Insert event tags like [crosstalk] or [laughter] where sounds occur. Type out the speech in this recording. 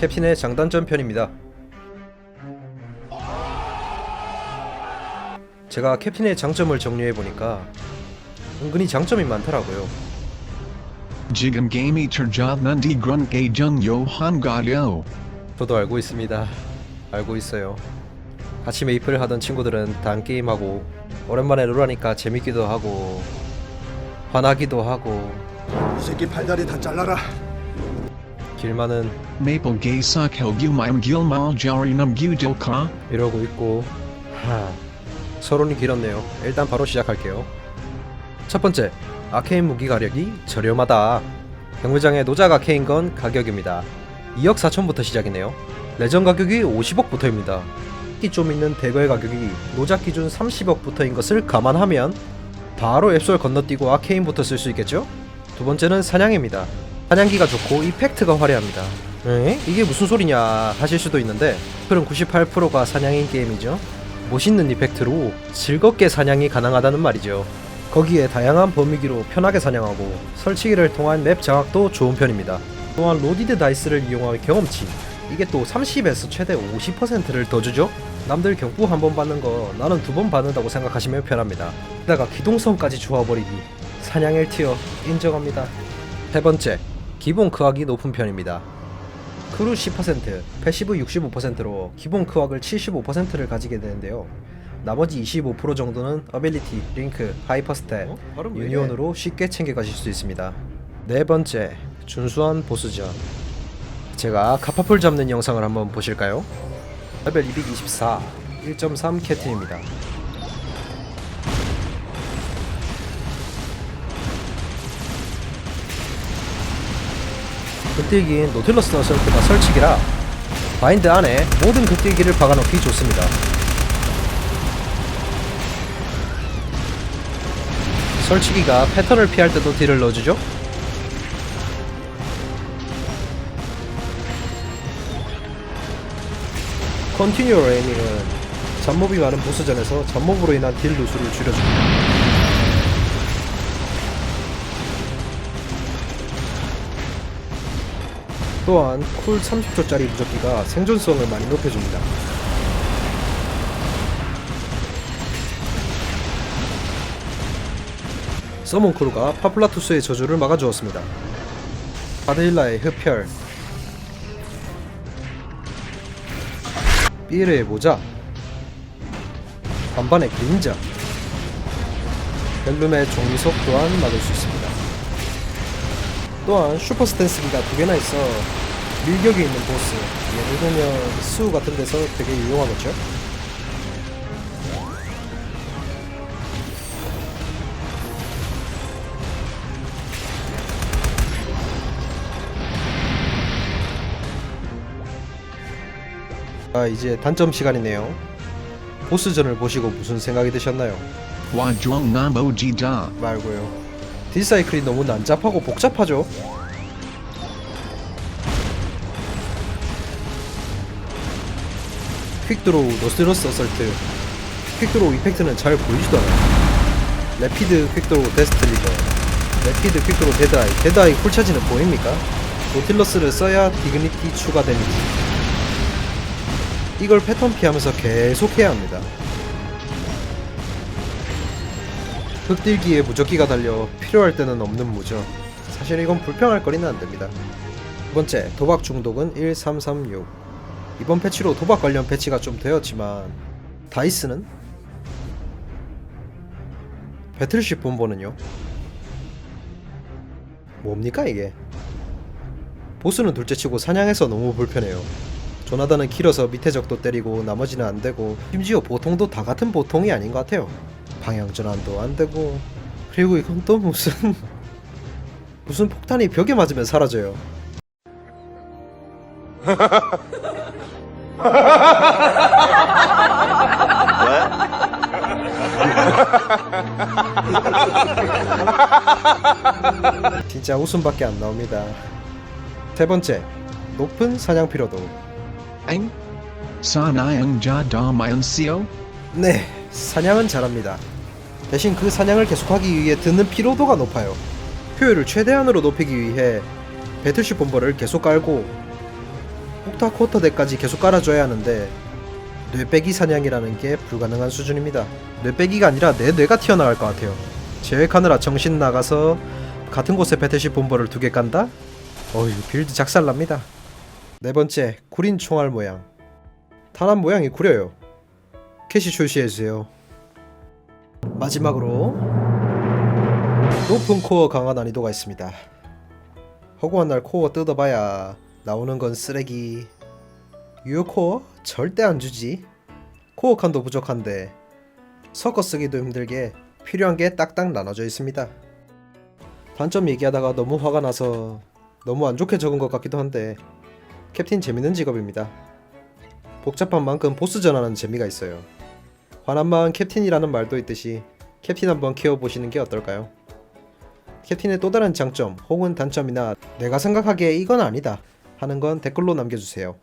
캡틴의 장단점 편입니다. 제가 캡틴의 장점을 정리해 보니까 은근히 장점이 많더라고요. 지금 게임이 터졌는데 그런 계정 요한 가요. 저도 알고 있습니다. 알고 있어요. 같이 메이플을 하던 친구들은 단 게임하고 오랜만에 롤하니까 재밌기도 하고 화나기도 하고 이 새끼 팔다리 다 잘라라. 길만은 메이플 게이사 켈규마임 길말 자리남 규딜카. 이러고 있고 하 서론이 길었네요. 일단 바로 시작할게요. 첫 번째 아케인 무기 가격이 저렴하다. 경매장에 노작 아케인 건 가격입니다. 2억 4천부터 시작이네요. 레전 가격이 50억부터입니다. 끼좀 있는 대거의 가격이 노작 기준 30억부터인 것을 감안하면 바로 앱솔 건너뛰고 아케인부터 쓸 수 있겠죠? 두 번째는 사냥입니다. 사냥기가 좋고 이펙트가 화려합니다. 에? 이게 무슨 소리냐 하실 수도 있는데 그럼 98%가 사냥인 게임이죠. 멋있는 이펙트로 즐겁게 사냥이 가능하다는 말이죠. 거기에 다양한 범위기로 편하게 사냥하고 설치기를 통한 맵 장악도 좋은 편입니다. 또한 로디드 다이스를 이용한 경험치 이게 또 30에서 최대 50%를 더 주죠? 남들 경고 한 번 받는 거 나는 두 번 받는다고 생각하시면 편합니다. 게다가 기동성까지 좋아버리기 사냥 1티어 인정합니다. 세 번째, 기본 크악이 높은 편입니다. 크루 10%, 패시브 65%로 기본 크악을 75%를 가지게 되는데요. 나머지 25% 정도는 어빌리티, 링크, 하이퍼스탯, 유니온으로 쉽게 챙겨가실 수 있습니다. 네 번째, 준수한 보스전. 제가 카파풀 잡는 영상을 한번 보실까요? 레벨 224, 1.3 캡틴입니다. 급딜기인 노틸러스 어설트가 설치기라 바인드 안에 모든 급딜기를 박아놓기 좋습니다. 설치기가 패턴을 피할 때도 딜을 넣어주죠. 컨티뉴어 레이밍은 잡몹이 많은 보스전에서 잡몹으로 인한 딜 누수를 줄여줍니다. 또한 쿨 30초짜리 무적기가 생존성을 많이 높여줍니다. 서몬크루가 파플라투스의 저주를 막아주었습니다. 바데일라의 흡혈 삐르의 모자 반반의 그림자 벨룸의 종이석 또한 막을 수 있습니다. 또한 슈퍼 스탠스기가 두 개나 있어 밀격이 있는 보스 예를 들면 수 같은 데서 되게 유용하겠죠? 아 이제 단점 시간이네요. 보스전을 보시고 무슨 생각이 드셨나요? 나머지다. 말고요. 딜사이클이 너무 난잡하고 복잡하죠. 퀵드로우 노스로스 어설트. 퀵드로우 이펙트는 잘 보이지도 않아요. 레피드 퀵드로우 데스트 리더. 레피드 퀵드로우 데드아이. 데드아이 쿨차지는 보입니까? 노틸러스를 써야 디그니티 추가 데미지 이걸 패턴 피하면서 계속 해야 합니다 흑딜기에 무적기가 달려 필요할 때는 없는 무적. 사실 이건 불평할 거리는 안 됩니다. 두 번째 도박 중독은 1336 이번 패치로 도박 관련 패치가 좀 되었지만 다이스는? 배틀쉽 본보는요? 뭡니까 이게? 보스는 둘째치고 사냥해서 너무 불편해요. 조나단은 길어서 밑에 적도 때리고 나머지는 안 되고 심지어 보통도 다 같은 보통이 아닌 것 같아요 방향 전환도 안 되고 그리고 이건 또 무슨 [laughs] 무슨 폭탄이 벽에 맞으면 사라져요 [laughs] 진짜 웃음밖에 안 나옵니다. 세 번째, 높은 사냥 피로도. 네, 사냥은 잘합니다. 대신 그 사냥을 계속하기 위해 드는 피로도가 높아요. 효율을 최대한으로 높이기 위해 배틀쉽 본버를 계속 깔고 폭타 쿼터 덱까지 계속 깔아줘야 하는데 뇌빼기 사냥이라는 게 불가능한 수준입니다. 뇌빼기가 아니라 내 뇌가 튀어나갈 것 같아요. 계획하느라 정신 나가서 같은 곳에 배틀시 본버를 두개 깐다? 어휴 빌드 작살납니다. 네 번째 구린 총알 모양. 탄환 모양이 구려요. 캐시 출시해주세요. 마지막으로 높은 코어 강화 난이도가 있습니다. 허구한 날 코어 뜯어봐야 나오는 건 쓰레기. 유효 코어 절대 안 주지. 코어 칸도 부족한데 섞어 쓰기도 힘들게 필요한 게 딱딱 나눠져 있습니다. 단점 얘기하다가 너무 화가 나서 너무 안 좋게 적은 것 같기도 한데 캡틴 재밌는 직업입니다. 복잡한 만큼 보스 전하는 재미가 있어요. 마음 캡틴이라는 말도 있듯이 캡틴 한번 키워보시는 게 어떨까요? 캡틴의 또 다른 장점 혹은 단점이나 내가 생각하기에 이건 아니다 하는 건 댓글로 남겨주세요.